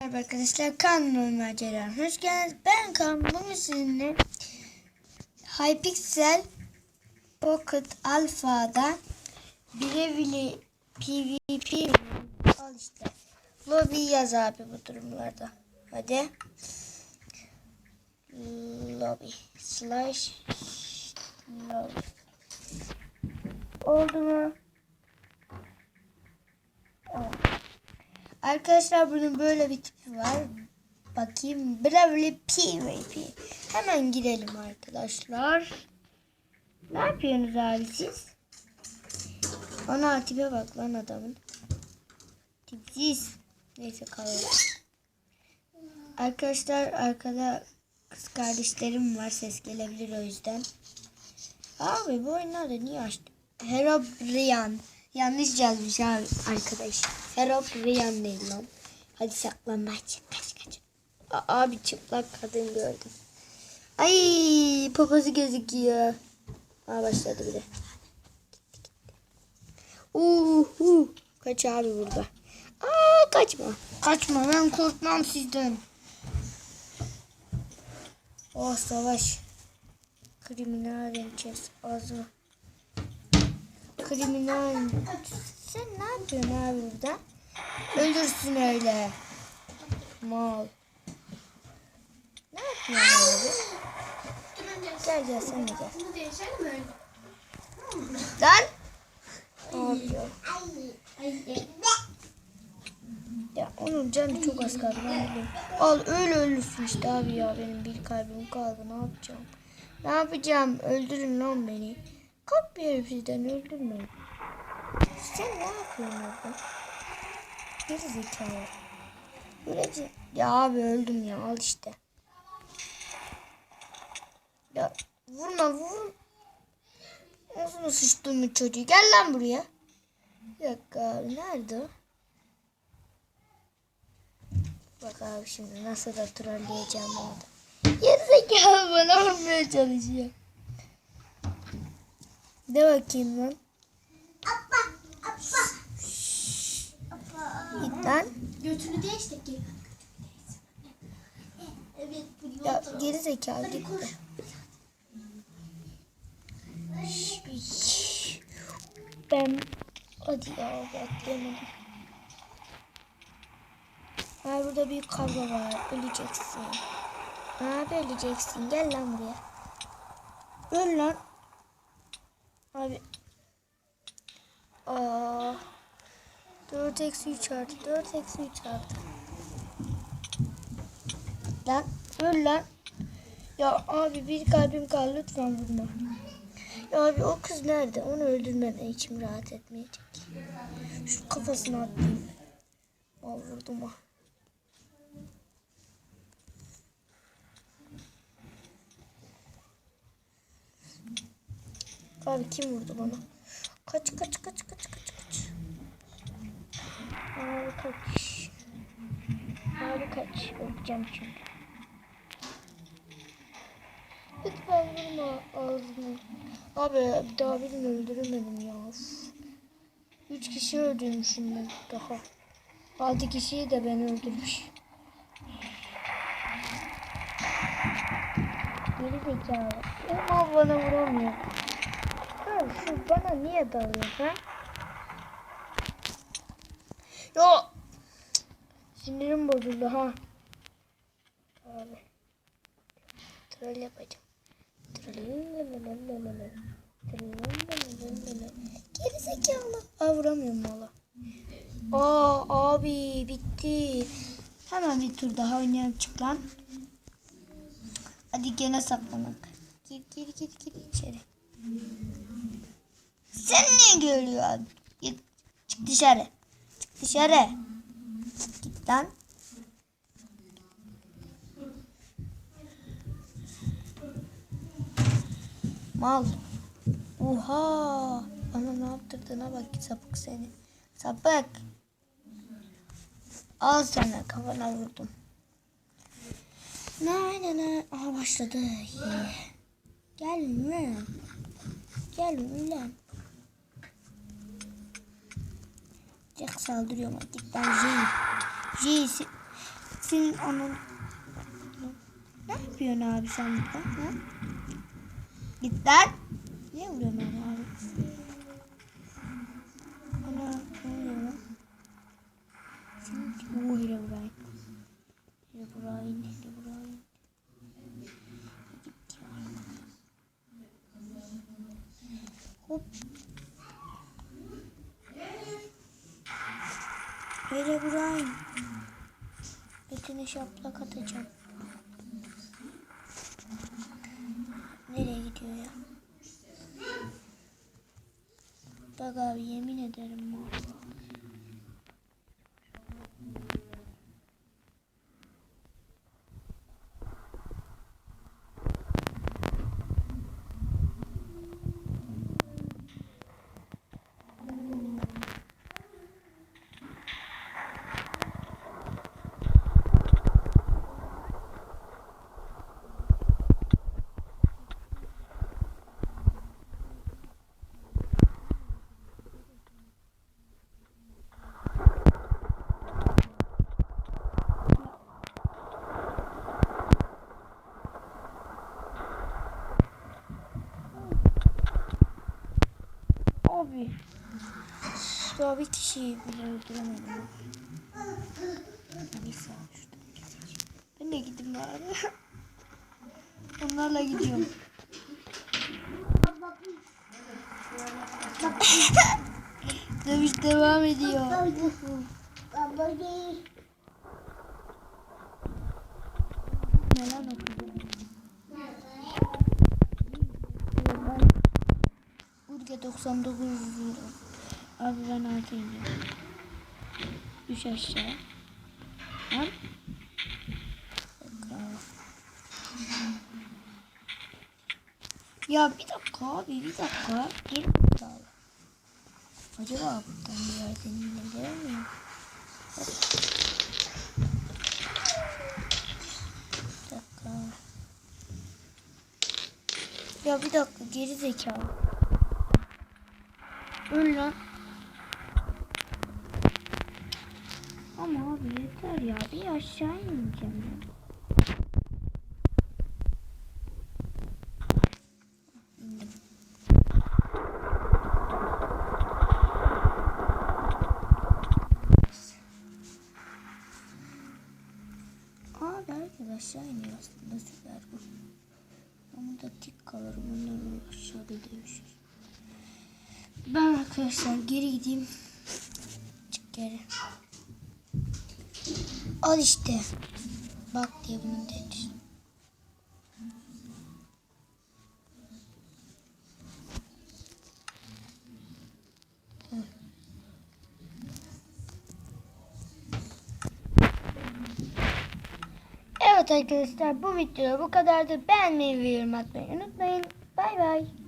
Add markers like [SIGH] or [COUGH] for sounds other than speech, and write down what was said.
Merhaba arkadaşlar kanalıma Macera hoş geldiniz. Ben Kaan bugün sizinle Hypixel Pocket Alpha'da birebirli PvP al işte. Lobby yaz abi bu durumlarda. Hadi. Lobby slash lobby. Oldu mu? Evet. Arkadaşlar bunun böyle bir tipi var. Bakayım. Bravely PvP. Hemen girelim arkadaşlar. Ne yapıyorsunuz abi siz? Ana tipe bak lan adamın. Tipsiz. Neyse kalalım. Arkadaşlar arkada kız kardeşlerim var. Ses gelebilir o yüzden. Abi bu oyunlarda niye açtın? Herobrian. Yanlış yazmış abi arkadaş. Herobrian değil lan. Hadi saklanmaç. Kaç kaç. A- abi çıplak kadın gördüm. Ay popozu gözüküyor. Aa başladı bile. Uhu. Kaç abi burada. Aa kaçma. Kaçma ben korkmam sizden. Oh savaş. Kriminal rençes ağzına. Kriminal. Sen ne yapıyorsun abi burada? Öldürsün öyle. Mal. Ne yapıyorsun abi? Gel gel sen de gel. Lan. Yapıyor? Ya onun canı çok az kaldı. Al öyle ölürsün işte abi ya. Benim bir kalbim kaldı. Ne yapacağım? Ne yapacağım? Öldürün lan beni. Korkmuyorum sizden öldürmeyin. Sen ne yapıyorsun orada? Geri zekalı. Böylece... Ya abi öldüm ya al işte. Ya vurma vur. Nasıl sıçtın bu çocuğu? Gel lan buraya. Bir dakika abi nerede o? Bak abi şimdi nasıl da trolleyeceğim orada. Gerizekalı bana vurmaya çalışıyor. De bakayım lan. Git lan. Götünü değiş de gel. Evet bu Ya geri zekalı Hadi git. koş. Ben hadi ya beklemedim. Ha burada bir kavga var. Öleceksin. Abi öleceksin. Gel lan buraya. Öl lan. Abi. Aa. 4 eksi 3 artı 4 eksi 3 artı. Lan öl lan. Ya abi bir kalbim kaldı lütfen vurma. Ya abi o kız nerede? Onu öldürmeden içim rahat etmeyecek. Şu kafasına atayım. Al vurdum ha. Abi kim vurdu bana? Kaç kaç kaç kaç kaç kaç. Abi kaç. Abi kaç. Öleceğim çünkü. Lütfen vurma ağzını. Abi daha birini öldüremedim ya. Üç kişi öldürmüşüm ben daha. Altı kişiyi de ben öldürmüş. Geri zekalı. Ama bana vuramıyor. Şu bana niye dalıyor ha? Yo. Sinirim bozuldu ha. Abi. Troll yapacağım. Geri zekalı. Aa vuramıyorum valla. Aa abi bitti. Hemen bir tur daha oynayalım çık lan. Hadi gene saklanak. Gir gir gir gir içeri. Sen niye geliyorsun? Git çık dışarı. Çık dışarı. Git lan. Mal. Oha. Bana ne yaptırdığına bak sapık seni. Sapık. Al sana kafana vurdum. Ne ne ne. Aha başladı. Yeah. Gelme. Gelme lan. Jack saldırıyor ama git lan J. J senin ananı. Ne yapıyorsun abi sen burada? Ha? Git lan. Niye vuruyorsun onu abi? Ana ne oluyor lan? Senin bu Herobrine. Herobrine, Herobrine. Git ya. Hop. Herobrine. Götüne şaplak atacağım. Nereye gidiyor ya? Bak abi yemin ederim bu. Abi. Daha bir kişiyi bile öldüremedim. Neyse. Ben de gideyim bari. [LAUGHS] Onlarla gidiyorum. [LAUGHS] Dövüş devam ediyor. Ne lan 99 lira. Abi ben altı ineceğim. Düş aşağı. Bakalım. Ya bir dakika abi bir dakika. Geri bakalım. Acaba buradan bir yerden inebilir miyim? Hop. Bir dakika. Ya bir dakika geri zekalı. Öl lan. Ama abi yeter ya. Bir aşağı ineceğim ya. Aşağı iniyor aslında süper bu. Ama da tik kalırım. Onları aşağıda dövüşür. Ben arkadaşlar geri gideyim. Çık geri. Al işte. Bak diye bunu. Hı. Evet arkadaşlar bu video bu kadardı. Beğenmeyi ve yorum atmayı unutmayın. Bay bay.